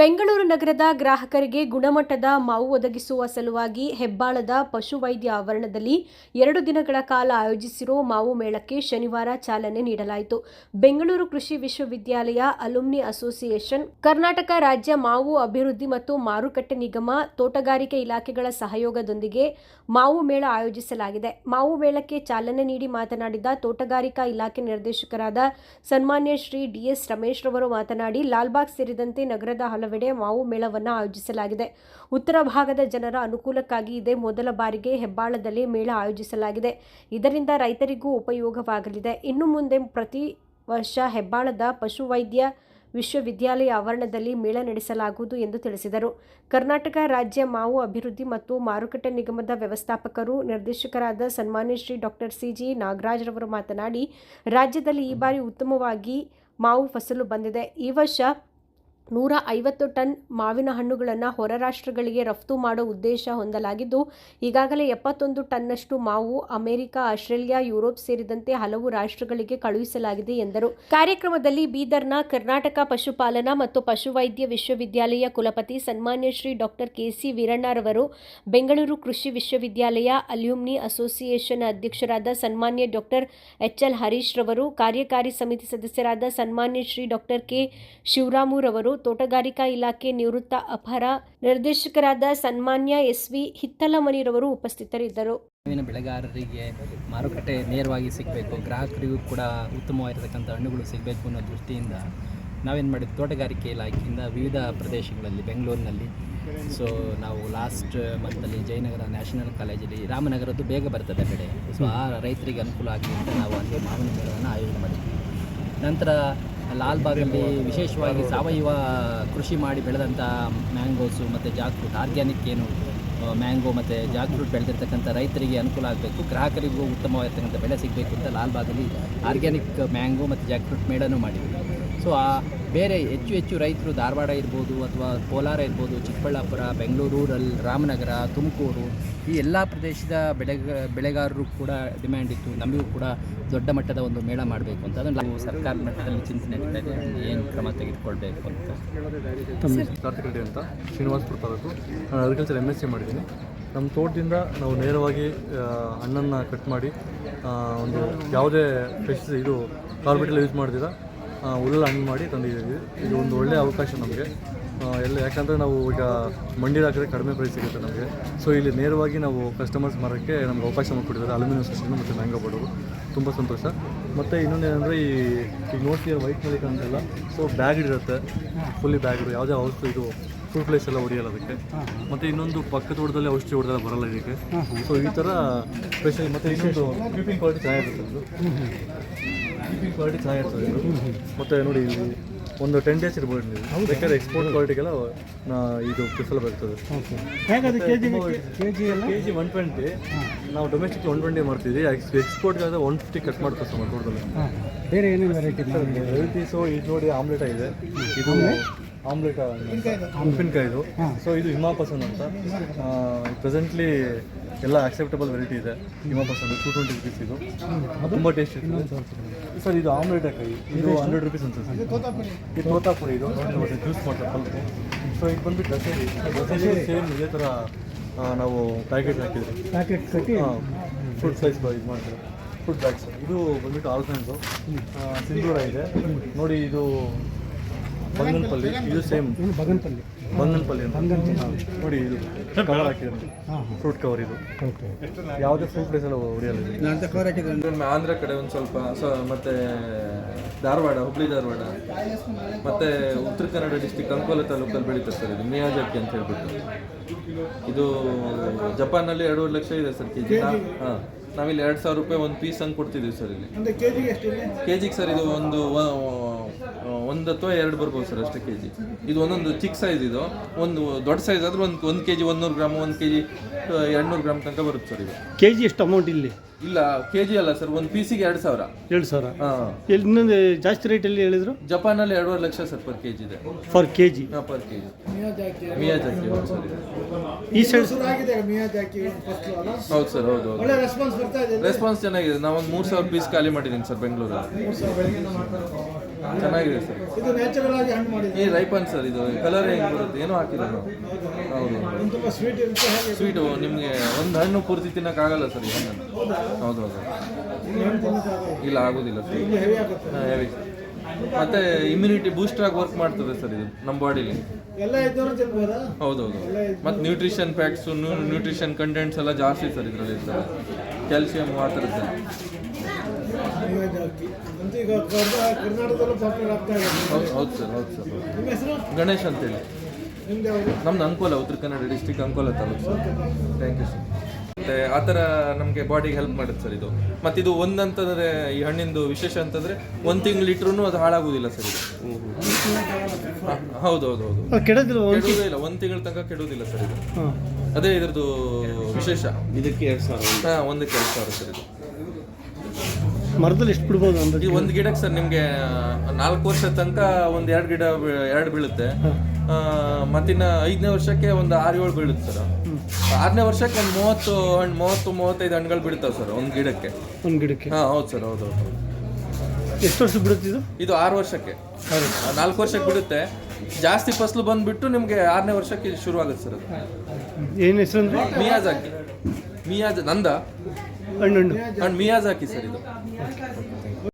ಬೆಂಗಳೂರು ನಗರದ ಗ್ರಾಹಕರಿಗೆ ಗುಣಮಟ್ಟದ ಮಾವು ಒದಗಿಸುವ ಸಲುವಾಗಿ ಹೆಬ್ಬಾಳದ ಪಶುವೈದ್ಯ ಆವರಣದಲ್ಲಿ ಎರಡು ದಿನಗಳ ಕಾಲ ಆಯೋಜಿಸಿರುವ ಮಾವು ಮೇಳಕ್ಕೆ ಶನಿವಾರ ಚಾಲನೆ ನೀಡಲಾಯಿತು. ಬೆಂಗಳೂರು ಕೃಷಿ ವಿಶ್ವವಿದ್ಯಾಲಯ ಅಲುಮ್ನಿ ಅಸೋಸಿಯೇಷನ್, ಕರ್ನಾಟಕ ರಾಜ್ಯ ಮಾವು ಅಭಿವೃದ್ಧಿ ಮತ್ತು ಮಾರುಕಟ್ಟೆ ನಿಗಮ, ತೋಟಗಾರಿಕೆ ಇಲಾಖೆಗಳ ಸಹಯೋಗದೊಂದಿಗೆ ಮಾವು ಮೇಳ ಆಯೋಜಿಸಲಾಗಿದೆ. ಮಾವು ಮೇಳಕ್ಕೆ ಚಾಲನೆ ನೀಡಿ ಮಾತನಾಡಿದ ತೋಟಗಾರಿಕಾ ಇಲಾಖೆ ನಿರ್ದೇಶಕರಾದ ಸನ್ಮಾನ್ಯ ಶ್ರೀ ಡಿಎಸ್ ರಮೇಶ್ ರವರು ಮಾತನಾಡಿ, ಲಾಲ್ಬಾಗ್ ಸೇರಿದಂತೆ ನಗರದ ಹಲವೆಡೆ ಮಾವು ಮೇಳವನ್ನು ಆಯೋಜಿಸಲಾಗಿದೆ. ಉತ್ತರ ಭಾಗದ ಜನರ ಅನುಕೂಲಕ್ಕಾಗಿ ಇದೇ ಮೊದಲ ಬಾರಿಗೆ ಹೆಬ್ಬಾಳದಲ್ಲಿ ಮೇಳ ಆಯೋಜಿಸಲಾಗಿದೆ. ಇದರಿಂದ ರೈತರಿಗೂ ಉಪಯೋಗವಾಗಲಿದೆ. ಇನ್ನು ಮುಂದೆ ಪ್ರತಿ ವರ್ಷ ಹೆಬ್ಬಾಳದ ಪಶುವೈದ್ಯ ವಿಶ್ವವಿದ್ಯಾಲಯ ಆವರಣದಲ್ಲಿ ಮೇಳ ನಡೆಸಲಾಗುವುದು ಎಂದು ತಿಳಿಸಿದರು. ಕರ್ನಾಟಕ ರಾಜ್ಯ ಮಾವು ಅಭಿವೃದ್ಧಿ ಮತ್ತು ಮಾರುಕಟ್ಟೆ ನಿಗಮದ ವ್ಯವಸ್ಥಾಪಕರು, ನಿರ್ದೇಶಕರಾದ ಸನ್ಮಾನ್ಯ ಶ್ರೀ ಡಾಕ್ಟರ್ ಸಿಜಿ ನಾಗರಾಜ್ ರವರು ಮಾತನಾಡಿ, ರಾಜ್ಯದಲ್ಲಿ ಈ ಬಾರಿ ಉತ್ತಮವಾಗಿ ಮಾವು ಫಸಲು ಬಂದಿದೆ. ಈ ವರ್ಷ ನೂರ ಐವತ್ತು ಟನ್ ಮಾವಿನ ಹಣ್ಣುಗಳನ್ನು ಹೊರ ರಾಷ್ಟ್ರಗಳಿಗೆ ರಫ್ತು ಮಾಡೋ ಉದ್ದೇಶ ಹೊಂದಲಾಗಿದ್ದು, ಈಗಾಗಲೇ ಎಪ್ಪತ್ತೊಂದು ಟನ್ನಷ್ಟು ಮಾವು ಅಮೆರಿಕ, ಆಸ್ಟ್ರೇಲಿಯಾ, ಯುರೋಪ್ ಸೇರಿದಂತೆ ಹಲವು ರಾಷ್ಟ್ರಗಳಿಗೆ ಕಳುಹಿಸಲಾಗಿದೆ ಎಂದರು. ಕಾರ್ಯಕ್ರಮದಲ್ಲಿ ಬೀದರ್ನ ಕರ್ನಾಟಕ ಪಶುಪಾಲನಾ ಮತ್ತು ಪಶುವೈದ್ಯ ವಿಶ್ವವಿದ್ಯಾಲಯ ಕುಲಪತಿ ಸನ್ಮಾನ್ಯ ಶ್ರೀ ಡಾಕ್ಟರ್ ಕೆಸಿ ವೀರಣ್ಣರವರು, ಬೆಂಗಳೂರು ಕೃಷಿ ವಿಶ್ವವಿದ್ಯಾಲಯ ಅಲ್ಯೂಮ್ನಿ ಅಸೋಸಿಯೇಷನ್ ಅಧ್ಯಕ್ಷರಾದ ಸನ್ಮಾನ್ಯ ಡಾಕ್ಟರ್ ಎಚ್ ಎಲ್ ಹರೀಶ್ ರವರು, ಕಾರ್ಯಕಾರಿ ಸಮಿತಿ ಸದಸ್ಯರಾದ ಸನ್ಮಾನ್ಯ ಶ್ರೀ ಡಾಕ್ಟರ್ ಕೆ. ಶಿವರಾಮುರವರು ತೋಟಗಾರಿಕಾ ಇಲಾಖೆ ನಿವೃತ್ತ ಅಪರ ನಿರ್ದೇಶಕರಾದ ಸನ್ಮಾನ್ಯ ಎಸ್ ವಿ ಹಿತ್ತಲಮನಿರವರು ಉಪಸ್ಥಿತರಿದ್ದರು. ಹಣ್ಣಿನ ಬೆಳೆಗಾರರಿಗೆ ಮಾರುಕಟ್ಟೆ ನೇರವಾಗಿ ಸಿಗಬೇಕು, ಗ್ರಾಹಕರಿಗೂ ಕೂಡ ಉತ್ತಮವಾಗಿರತಕ್ಕಂಥ ಹಣ್ಣುಗಳು ಸಿಗಬೇಕು ಅನ್ನೋ ದೃಷ್ಟಿಯಿಂದ ನಾವೇನು ಮಾಡಿದ್ವಿ? ತೋಟಗಾರಿಕೆ ಇಲಾಖೆಯಿಂದ ವಿವಿಧ ಪ್ರದೇಶಗಳಲ್ಲಿ, ಬೆಂಗಳೂರಿನಲ್ಲಿ. ಸೊ ನಾವು ಲಾಸ್ಟ್ ಮಂತಲ್ಲಿ ಜಯನಗರ ನ್ಯಾಷನಲ್ ಕಾಲೇಜಲ್ಲಿ ರಾಮನಗರದ್ದು ಬೇಗ ಬರ್ತದೆ ಬೆಳೆ. ಸೊ ಆ ರೈತರಿಗೆ ಅನುಕೂಲ ಆಗಲಿ ಅಂತ ನಾವು ಅಲ್ಲಿ ಮಾವಿನ ಮೇಳವನ್ನು ಆಯೋಜನೆ ಮಾಡಿದ್ವಿ. ನಂತರ ಲಾಲ್ಬಾಗಲ್ಲಿ ವಿಶೇಷವಾಗಿ ಸಾವಯವ ಕೃಷಿ ಮಾಡಿ ಬೆಳೆದಂಥ ಮ್ಯಾಂಗೋಸು ಮತ್ತು ಜಾಕ್ ಫ್ರೂಟ್ ಆರ್ಗ್ಯಾನಿಕ್ ಏನು ಮ್ಯಾಂಗೋ ಮತ್ತು ಜಾಕ್ ಫ್ರೂಟ್ ಬೆಳೆದಿರ್ತಕ್ಕಂಥ ರೈತರಿಗೆ ಅನುಕೂಲ ಆಗಬೇಕು. ಗ್ರಾಹಕರಿಗೂ ಉತ್ತಮವಾಗಿರ್ತಕ್ಕಂಥ ಬೆಳೆ ಸಿಗಬೇಕು ಅಂತ ಲಾಲ್ಬಾಗಲ್ಲಿ ಆರ್ಗ್ಯಾನಿಕ್ ಮ್ಯಾಂಗೋ ಮತ್ತು ಜಾಕ್ ಫ್ರೂಟ್ ಮೇಳನೂ ಮಾಡಿದ್ವಿ ಸೊ ಆ ಬೇರೆ ಹೆಚ್ಚು ಹೆಚ್ಚು ರೈತರು ಧಾರವಾಡ ಇರ್ಬೋದು ಅಥವಾ ಕೋಲಾರ ಇರ್ಬೋದು ಚಿಕ್ಕಬಳ್ಳಾಪುರ ಬೆಂಗಳೂರು ರಾಮನಗರ ತುಮಕೂರು ಈ ಎಲ್ಲ ಪ್ರದೇಶದ ಬೆಳೆಗ ಬೆಳೆಗಾರರು ಕೂಡ ಡಿಮ್ಯಾಂಡ್ ಇತ್ತು. ನಮಗೂ ಕೂಡ ದೊಡ್ಡ ಮಟ್ಟದ ಒಂದು ಮೇಳ ಮಾಡಬೇಕು ಅಂತ. ಅದನ್ನು ನಾವು ಸರ್ಕಾರ ಮಟ್ಟದಲ್ಲಿ ಚಿಂತನೆ ನಡೀತಾ ಇದೆ. ಏನು ಕ್ರಮ ತೆಗೆದುಕೊಳ್ಬೇಕು ಅಂತ. ಕಾರ್ತಿಕ್ ರೆಡ್ಡಿ ಅಂತ. ಶ್ರೀನಿವಾಸಪುರ ತಾಲೂಕು ನಾನು ಅಗ್ರಿಕಲ್ಚರ್ ಎಂ ಎಸ್ ಸಿ ಮಾಡಿದ್ದೀನಿ. ನಮ್ಮ ತೋಟದಿಂದ ನಾವು ನೇರವಾಗಿ ಹಣ್ಣನ್ನು ಕಟ್ ಮಾಡಿ ಒಂದು ಯಾವುದೇ ಫ್ರೆಶ್ ಇದು ಕಾರ್ಬೆಟಲ್ ಯೂಸ್ ಮಾಡ್ದಿರ ಉಳ್ಳ ಹಣ್ಣು ಮಾಡಿ ತಂದಿದ್ದೀವಿ. ಇದು ಒಂದು ಒಳ್ಳೆಯ ಅವಕಾಶ ನಮಗೆ. ಎಲ್ಲ ಯಾಕಂದರೆ ನಾವು ಈಗ ಮಂಡಿ ಹಾಕಿದ್ರೆ ಕಡಿಮೆ ಪ್ರೈಸ್ ಸಿಗುತ್ತೆ ನಮಗೆ. ಸೊ ಇಲ್ಲಿ ನೇರವಾಗಿ ನಾವು ಕಸ್ಟಮರ್ಸ್ ಮಾರೋಕ್ಕೆ ನಮ್ಗೆ ಅವಕಾಶ ಮಾಡಿಕೊಟ್ಟಿದ್ದಾರೆ. ಅಲ್ಯೂಮಿನಿಯಂ ಸೆಷನ್ ಮತ್ತು ಮ್ಯಾಂಗೋ ಬಡವರು ತುಂಬ ಸಂತೋಷ. ಮತ್ತು ಇನ್ನೊಂದೇನೆಂದರೆ ಈ ಈಗ ನೋಡ್ತೀವಿ ವೈಟ್ ಮಿಲ್ಕ್ ಅಂತೆಲ್ಲ ಸೊ ಬ್ಯಾಗ್ ಇರುತ್ತೆ. ಫುಲ್ಲಿ ಬ್ಯಾಗ್ ಯಾವುದೇ ಔಷಧಿ ಇದು ಫುಲ್ ಪ್ಲೇಸ್ ಎಲ್ಲ ಹೊಡೆಯಲ್ಲ ಅದಕ್ಕೆ. ಮತ್ತು ಇನ್ನೊಂದು ಪಕ್ಕದ ತೋಟದಲ್ಲಿ ಔಷಧಿ ಹೊಡೆದಲ್ಲ ಬರಲ್ಲ ಇದಕ್ಕೆ. ಸೊ ಈ ಥರ ಸ್ಪೆಷಲ್ ಮತ್ತು ಇನ್ನೊಂದು ಕ್ವಾಲಿಟಿ ಚೆನ್ನಾಗಿರುತ್ತೆ ಕ್ವಾಲಿಟಿ ಚೆನ್ನಾಗಿರ್ತದೆ ಮತ್ತು ನೋಡಿ ಇಲ್ಲಿ ಒಂದು ಟೆನ್ ಡೇಸ್ ಇರ್ಬೋದು ನೀವು. ಬೇಕಾದ್ರೆ ಎಕ್ಸ್ಪೋರ್ಟ್ ಕ್ವಾಲಿಟಿಗೆಲ್ಲ ಇದು ಪ್ರಿಫಲ್ ಬರ್ತದೆ. ಕೆ ಜಿ ಒನ್ ಟ್ವೆಂಟಿ ನಾವು ಡೊಮೆಸ್ಟಿಕ್ ಒನ್ ಟ್ವೆಂಟಿ ಮಾಡ್ತಿದ್ವಿ. ಎಕ್ಸ್ಪೋರ್ಟ್ಗಾದ್ರೆ ಒನ್ ಫಿಫ್ಟಿ ಕಟ್ ಮಾಡ್ತಾರೆ ಸರ್ ಟೋಟಲ್ ಬೇರೆ ಏನೇನು ವೆರೈಟಿ ವೆರೈಟೀಸು ಇದು ನೋಡಿ ಆಮ್ಲೆಟ್ ಇದೆ ಇದು ಆಮ್ಲೆಟ್ ಉಪ್ಪಿನಕಾಯಿದು. ಸೊ ಇದು ಹಿಮಾಪಸನ್ ಅಂತ. ಪ್ರೆಸೆಂಟ್ಲಿ ಎಲ್ಲ ಆಕ್ಸೆಪ್ಟಬಲ್ ವೆರೈಟಿ ಇದೆ. ಹಿಮಾಪಸನ್ ಟೂ ಟ್ವೆಂಟಿ ರುಪೀಸ್ ಇದು. ತುಂಬ ಟೇಸ್ಟ್ ಇರ್ತದೆ. ಸರ್ ಇದು ಆಮ್ಲೆಟ್ ಕಾಯಿ ಇದು ಹಂಡ್ರೆಡ್ ರುಪೀಸ್ ಅಂತ ಸರ್. ಇದು ತೋತಾಪುರಿ. ಇದು ಜ್ಯೂಸ್ ಮಾಡ್ತಾರೆ ಸ್ವಲ್ಪ ಸೊ ಇದು ಬಂದ್ಬಿಟ್ಟು ದಸರಿ. ದಸರಿ. ಸೇಮ್ ಇದೇ ಥರ ನಾವು ಪ್ಯಾಕೆಟ್ ಹಾಕಿದ್ರಿ ಪ್ಯಾಕೆಟ್ ಕಟ್ಟಿ? ಫ್ರೂಟ್ ಬಾಯ್ ಇದು ಮಾಡ್ತಾರೆ. ಫುಡ್ ಬ್ಯಾಗ್ಸ್ ಇದು ಬಂದ್ಬಿಟ್ಟು ಆಲ್ಫೆನ್ಸು ಸಿಂಧೂರ ಇದೆ. ನೋಡಿ ಇದು ಬಂಗನಪಲ್ಲಿ ಇದು ಸೇಮ್ ಬಂಗನಪಲ್ಲಿ? ಬಂಗನಪಲ್ಲಿ ಅಂತ. ನೋಡಿ ಇದು ಕವರ್ ಹಾಕಿದ್ರೆ ಫ್ರೂಟ್ ಕವರ್ ಇದು. ಓಕೆ ಯಾವುದೇ ಫ್ರೂಟ್ ಪ್ಲೇಸ್ ಎಲ್ಲ ಹೊಡೆಯಲ್ಲ ಆಂಧ್ರ ಕಡೆ ಒಂದು ಸ್ವಲ್ಪ ಸೊ ಮತ್ತೆ ಧಾರವಾಡ ಹುಬ್ಳಿ ಧಾರವಾಡ ಮತ್ತೆ ಉತ್ತರ ಕನ್ನಡ ಡಿಸ್ಟಿಕ್ ಅಂಕೋಲ ತಾಲೂಕಲ್ಲಿ ಬೆಳೀತಾರೆ ಸರ್ ಇದು ಮಿಯಾಜಕ್ಕಿ ಅಂತ ಹೇಳ್ಬಿಟ್ಟು. ಇದು ಜಪಾನಲ್ಲಿ ಎರಡೂವರೆ ಲಕ್ಷ ಇದೆ ಸರ್ ಕೆ ಜಿ ಹಾಂ ನಾವಿಲ್ಲಿ ಎರಡು ಸಾವಿರ ರೂಪಾಯಿ ಒಂದು ಪೀಸ್ ಹಂಗೆ ಕೊಡ್ತಿದ್ದೀವಿ ಸರ್ ಇಲ್ಲಿ. ಕೆ ಜಿಗೆ ಸರ್ ಇದು ಒಂದು ವ- ಒಂದು ಅಥವಾ ಎರಡು ಬರ್ಬೋದು ಸರ್ ಅಷ್ಟು ಕೆ ಜಿ ಇದು ಒಂದೊಂದು ಚಿಕ್ಕ ಸೈಜ್ ಇದು. ಒಂದು ದೊಡ್ಡ ಸೈಜ್ ಆದರೆ ಒಂದು ಒಂದು ಕೆ ಜಿ ಒಂದೂರು ಗ್ರಾಮ್ ಒಂದು ಕೆ ಜಿ ಎರಡುನೂರು ಗ್ರಾಮ್ ತನಕ ಬರುತ್ತೆ ಸರ್ ಇದು. ಕೆ ಜಿ ಎಷ್ಟು ಅಮೌಂಟ್ ಇಲ್ಲಿ? ಇಲ್ಲ ಕೆ ಜಿ ಅಲ್ಲ ಸರ್ ಒಂದು ಪೀಸಿಗೆ ಎರಡು ಸಾವಿರ. ಎರಡು ಸಾವಿರ. ಹಾಂ. ಇಲ್ಲಿ ಇನ್ನೊಂದು ಜಾಸ್ತಿ ರೇಟಲ್ಲಿ ಹೇಳಿದ್ರು? ಜಪಾನಲ್ಲಿ ಎರಡೂವರೆ lakh sir per K G ಇದೆ ಫರ್ ಕೆ ಜಿ ಹಾಂ ಪರ್ ಕೆ ಜಿ ಮಿಯಾಜಾಕಿ ಹೌದು ಸರ್. ಈ ಸೈಡ್ ಹೌದು ಸರ್ ಹೌದು ಹೌದು. ರೆಸ್ಪಾನ್ಸ್ ಚೆನ್ನಾಗಿದೆ. ನಾವು ಒಂದು ಮೂರು ಸಾವಿರ ಪೀಸ್ ಖಾಲಿ ಮಾಡಿದ್ದೀನಿ ಸರ್ ಬೆಂಗಳೂರಲ್ಲಿ. ಚೆನ್ನಾಗಿದೆ ಸರ್. ಇದು ನ್ಯಾಚುರಲ್ ಆಗಿ ಹಣ್ಣು ಮಾಡಿದೆ. ಈ ರೈಪನ್ ಸರ್ ಇದು ಕಲರ್ ಹೆಂಗೆ ಬರುತ್ತೆ? ಏನೂ ಹಾಕಿಲ್ಲ ನಾವು ಹೌದು. ತುಂಬ ಸ್ವೀಟ್ ಇರುತ್ತೆ ಹಾಗೆ ಸ್ವೀಟು ನಿಮಗೆ ಒಂದು ಹಣ್ಣು ಪೂರ್ತಿ ತಿನ್ನೋಕ್ಕಾಗಲ್ಲ ಸರ್ ಈ ಹಣ್ಣನ್ನು? ಹೌದು ಹೌದು. ಹಣ್ಣು ತಿನ್ನೋಕ್ಕಾಗಲ್ಲ ಇಲ್ಲ ಆಗೋದಿಲ್ಲ ಸರ್. ಇದು ಹೆವಿ ಆಗುತ್ತೆ. ಹೆವಿ ಮತ್ತೆ ಇಮ್ಯುನಿಟಿ ಬೂಸ್ಟರ್ ಆಗಿ ವರ್ಕ್ ಮಾಡ್ತದೆ ಸರ್ ಇದು ನಮ್ಮ ಬಾಡಿಲಿ ಎಲ್ಲ ಇದ್ದವರು ತಿನ್ಬೋದಾ? ಹೌದೌದು ಮತ್ತು ನ್ಯೂಟ್ರಿಷನ್ ಪ್ಯಾಕ್ಸು ನ್ಯೂಟ್ರಿಷನ್ ಕಂಟೆಂಟ್ಸ್ ಎಲ್ಲ ಜಾಸ್ತಿ ಸರ್ ಇದರಲ್ಲಿ ಇರ್ತದೆ ಕ್ಯಾಲ್ಸಿಯಂ ಆ ಥರದ್ದು. ಈಗ ಹಾಕಿ ಅಂತ ಈಗ ಕರ್ನಾ- ಕರ್ನಾಟಕದಲ್ಲೂ ಪಾಪ್ಯುಲರ್ ಆಗ್ತಾ ಇದೆ. ಹೌದು ಸರ್ ಹೌದು ಸರ್. ನಿಮ್ಮ ಹೆಸರು? ಗಣೇಶ್ ಅಂತೇಳಿ. ನಿಮ್ದು ಯಾವುದು? ನಮ್ದು Ankola Uttara Kannada district Ankola taluk sir. Thank you. Sir ಮತ್ತೆ ಆ ಥರ ನಮಗೆ ಬಾಡಿಗೆ ಹೆಲ್ಪ್ ಮಾಡುತ್ತೆ ಸರ್ ಇದು. ಮತ್ತೆ ಇದು ಒಂದಂತಂದರೆ ಈ ಹಣ್ಣಿಂದು ವಿಶೇಷ ಅಂತಂದರೆ ಒಂದು ತಿಂಗಳು ಇಟ್ರೂ ಅದು ಹಾಳಾಗೋದಿಲ್ಲ ಸರ್ ಇದು. ಹೌದು ಹೌದು ಹೌದು. ಕೆಡೋದಿಲ್ಲ ಒಂದು ಇಲ್ಲ ಒಂದು ತಿಂಗಳ ತನಕ ಕೆಡುವುದಿಲ್ಲ ಸರ್ ಇದು. ಅದೇ ಇದ್ರದ್ದು ವಿಶೇಷ. ಇದಕ್ಕೆ ಎರಡು ಸಾವಿರ. ಹಾಂ ಒಂದಕ್ಕೆ ಎರಡು ಸಾವಿರ ಸರ್ ಇದು. ಮರದಲ್ಲಿ ಎಷ್ಟು ಬಿಡ್ಬೋದು ಈ ಒಂದು ಗಿಡಕ್ಕೆ ಸರ್ ನಿಮಗೆ ನಾಲ್ಕು ವರ್ಷ ತನಕ ಒಂದು ಎರಡು ಗಿಡ ಎರಡು ಬೀಳುತ್ತೆ. ಆ, ಮತ್ತಿನ್ನ ಐದನೇ ವರ್ಷಕ್ಕೆ ಒಂದು ಆರು ಏಳು ಬೀಳುತ್ತೆ ಸರ್. ಆರನೇ ವರ್ಷಕ್ಕೆ ಒಂದು ಮೂವತ್ತು ಹಣ್ಣು ಮೂವತ್ತು ಮೂವತ್ತೈದು ಹಣ್ಣುಗಳು ಬಿಡುತ್ತವೆ ಸರ್ ಒಂದು ಗಿಡಕ್ಕೆ. ಒಂದು ಗಿಡಕ್ಕೆ? ಹಾಂ ಹೌದು ಸರ್ ಹೌದು ಹೌದು. ಎಷ್ಟು ವರ್ಷ ಬಿಡುತ್ತೆ ಇದು? ಇದು ಆರು ವರ್ಷಕ್ಕೆ. ನಾಲ್ಕು ವರ್ಷಕ್ಕೆ ಬಿಡುತ್ತೆ. ಜಾಸ್ತಿ ಫಸಲು ಬಂದ್ಬಿಟ್ಟು ನಿಮಗೆ ಆರನೇ ವರ್ಷಕ್ಕೆ ಇದು ಶುರು ಆಗುತ್ತೆ ಸರ್ ಅದು. ಏನು ಹೆಸರು ಅಂದ್ರೆ? ಮಿಯಾಜಾಕಿ. ಮಿಯಾಜ್ ನಂದ? ಹಣ್ಣು. ಹಣ್ಣು ಮಿಯಾಜಾಕಿ ಸರ್ ಇದು. Yeah, I got